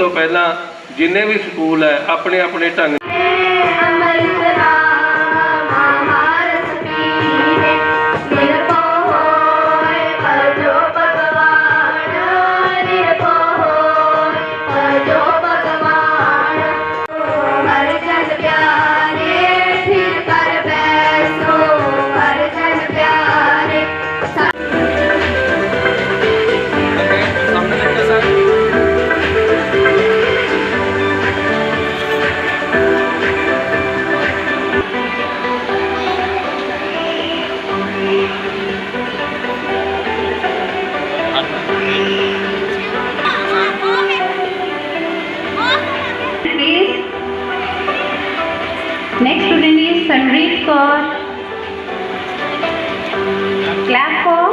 ਤੋਂ ਪਹਿਲਾਂ ਜਿੰਨੇ ਵੀ ਸਕੂਲ ਹੈ ਆਪਣੇ ਆਪਣੇ ਢੰਗ Next student is Sandeep Kaur. Clap for.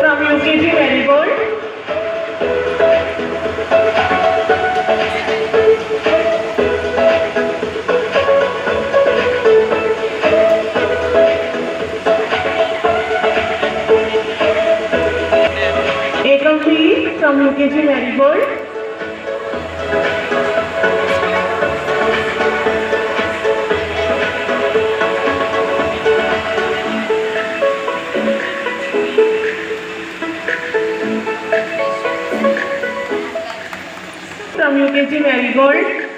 From UKG Marigold. Ekam P from UKG Marigold. 2 kg marigold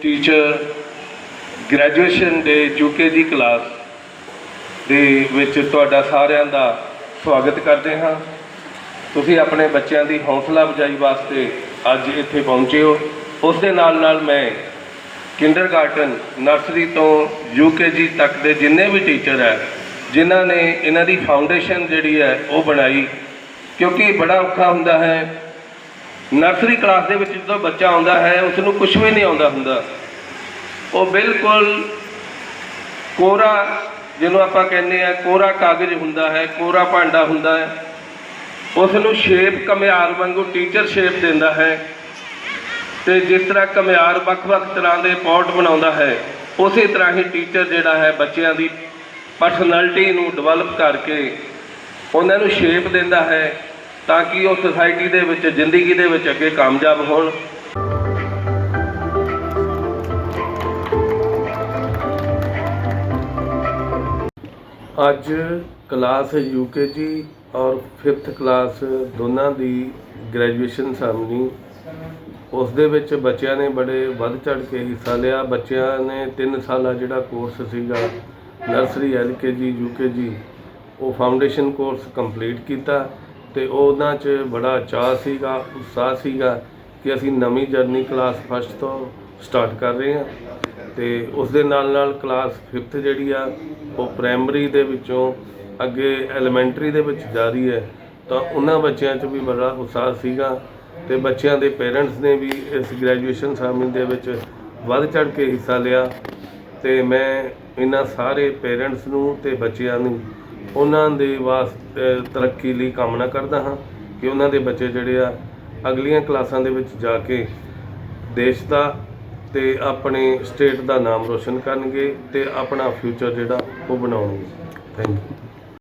teacher graduation ਦੇ ਯੂਕੇ ਦੀ ਕਲਾਸ ਦੇ ਵਿੱਚ ਤੁਹਾਡਾ ਸਾਰਿਆਂ ਦਾ ਸਵਾਗਤ ਕਰਦੇ ਹਾਂ। ਤੁਸੀਂ ਆਪਣੇ ਬੱਚਿਆਂ ਦੀ ਹੌਸਲਾ ਅਫਜ਼ਾਈ ਵਾਸਤੇ ਅੱਜ ਇੱਥੇ ਪਹੁੰਚੇ ਹੋ। ਉਸ ਦੇ ਨਾਲ ਨਾਲ ਮੈਂ ਕਿੰਡਰਗਾਰਟਨ ਨਰਸਰੀ ਤੋਂ ਯੂਕੇਜੀ ਤੱਕ ਦੇ ਜਿੰਨੇ ਵੀ ਟੀਚਰ ਹੈ, ਜਿਨ੍ਹਾਂ ਨੇ ਇਹਨਾਂ ਦੀ ਫਾਊਂਡੇਸ਼ਨ ਜਿਹੜੀ ਹੈ ਉਹ ਬਣਾਈ, ਕਿਉਂਕਿ ਬੜਾ ਔਖਾ ਹੁੰਦਾ ਹੈ। ਨਰਸਰੀ ਕਲਾਸ ਦੇ ਵਿੱਚ ਜਦੋਂ ਬੱਚਾ ਆਉਂਦਾ ਹੈ ਉਸ ਨੂੰ ਕੁਝ ਵੀ ਨਹੀਂ ਆਉਂਦਾ ਹੁੰਦਾ। ਉਹ ਬਿਲਕੁਲ ਕੋਰਾ, ਜਿਹਨੂੰ ਆਪਾਂ ਕਹਿੰਦੇ ਆ, ਕੋਰਾ ਕਾਗਜ਼ ਹੁੰਦਾ ਹੈ, ਕੋਰਾ ਭਾਂਡਾ ਹੁੰਦਾ ਹੈ। ਉਸ ਨੂੰ ਸ਼ੇਪ ਕਮਿਆਰ ਵਾਂਗੂ ਟੀਚਰ ਸ਼ੇਪ ਦਿੰਦਾ ਹੈ। ਤੇ ਜਿਸ ਤਰ੍ਹਾਂ ਕਮਿਆਰ ਵੱਖ-ਵੱਖ ਤਰ੍ਹਾਂ ਦੇ ਪੌਟ ਬਣਾਉਂਦਾ ਹੈ, ਉਸੇ ਤਰ੍ਹਾਂ ਹੀ ਟੀਚਰ ਜਿਹੜਾ ਹੈ ਬੱਚਿਆਂ ਦੀ ਪਰਸਨੈਲਿਟੀ ਨੂੰ ਡਿਵੈਲਪ ਕਰਕੇ ਉਹਨਾਂ ਨੂੰ ਸ਼ੇਪ ਦਿੰਦਾ ਹੈ, ਤਾਂ ਕਿ ਉਹ ਸੁਸਾਇਟੀ ਦੇ ਵਿੱਚ, ਜ਼ਿੰਦਗੀ ਦੇ ਵਿੱਚ ਅੱਗੇ ਕਾਮਯਾਬ ਹੋਣ। ਅੱਜ ਕਲਾਸ ਯੂਕੇਜੀ ਔਰ 5th ਕਲਾਸ ਦੋਨਾਂ ਦੀ ਗ੍ਰੈਜੂਏਸ਼ਨ ਸੈਰਮਨੀ ਉਸ ਦੇ ਵਿੱਚ ਬੱਚਿਆਂ ਨੇ ਬੜੇ ਵੱਧ ਚੜ ਕੇ ਹਿੱਸਾ ਲਿਆ। ਬੱਚਿਆਂ ਨੇ 3 ਸਾਲਾ ਜਿਹੜਾ ਕੋਰਸ ਸੀਗਾ ਨਰਸਰੀ ਐਲਕੇਜੀ ਯੂਕੇਜੀ ਉਹ ਫਾਊਂਡੇਸ਼ਨ ਕੋਰਸ ਕੰਪਲੀਟ ਕੀਤਾ ਤੇ ਉਹਨਾਂ 'ਚ ਬੜਾ ਚਾਅ ਸੀਗਾ, ਉਤਸ਼ਾਹ ਸੀਗਾ ਕਿ ਅਸੀਂ ਨਵੀਂ ਜਰਨੀ ਕਲਾਸ ਫਸਟ ਤੋਂ ਸਟਾਰਟ ਕਰ ਰਹੇ ਹਾਂ ਤੇ ਉਸ ਦੇ ਨਾਲ ਨਾਲ ਕਲਾਸ 5th ਜਿਹੜੀ ਆ, ਉਹ ਪ੍ਰਾਇਮਰੀ ਦੇ ਵਿੱਚੋਂ ਅੱਗੇ ਐਲੀਮੈਂਟਰੀ ਦੇ ਵਿੱਚ ਜਾ ਰਹੀ ਹੈ। ਤਾਂ ਉਹਨਾਂ ਬੱਚਿਆਂ 'ਚ ਵੀ ਬੜਾ ਉਤਸ਼ਾਹ ਸੀਗਾ ਤੇ ਬੱਚਿਆਂ ਦੇ ਪੇਰੈਂਟਸ ਨੇ ਵੀ ਇਸ ਗ੍ਰੈਜੂਏਸ਼ਨ ਸੈਰਮਨੀ ਦੇ ਵਿੱਚ ਵੱਧ ਚੜ ਕੇ ਹਿੱਸਾ ਲਿਆ ਤੇ ਮੈਂ ਇਹਨਾਂ ਸਾਰੇ ਪੇਰੈਂਟਸ ਨੂੰ ਤੇ ਬੱਚਿਆਂ ਨੂੰ ਉਹਨਾਂ ਦੇ ਵਾਸਤੇ ਤਰੱਕੀ ਲਈ ਕਾਮਨਾ ਕਰਦਾ ਹਾਂ ਕਿ ਉਹਨਾਂ ਦੇ ਬੱਚੇ ਜਿਹੜੇ ਆ, ਅਗਲੀਆਂ ਕਲਾਸਾਂ ਦੇ ਵਿੱਚ ਜਾ ਕੇ ਦੇਸ਼ ਦਾ ਤੇ ਆਪਣੇ ਸਟੇਟ ਦਾ ਨਾਮ ਰੋਸ਼ਨ ਕਰਨਗੇ ਤੇ ਆਪਣਾ ਫਿਊਚਰ ਜਿਹੜਾ ਉਹ ਬਣਾਉਣਗੇ। Thank you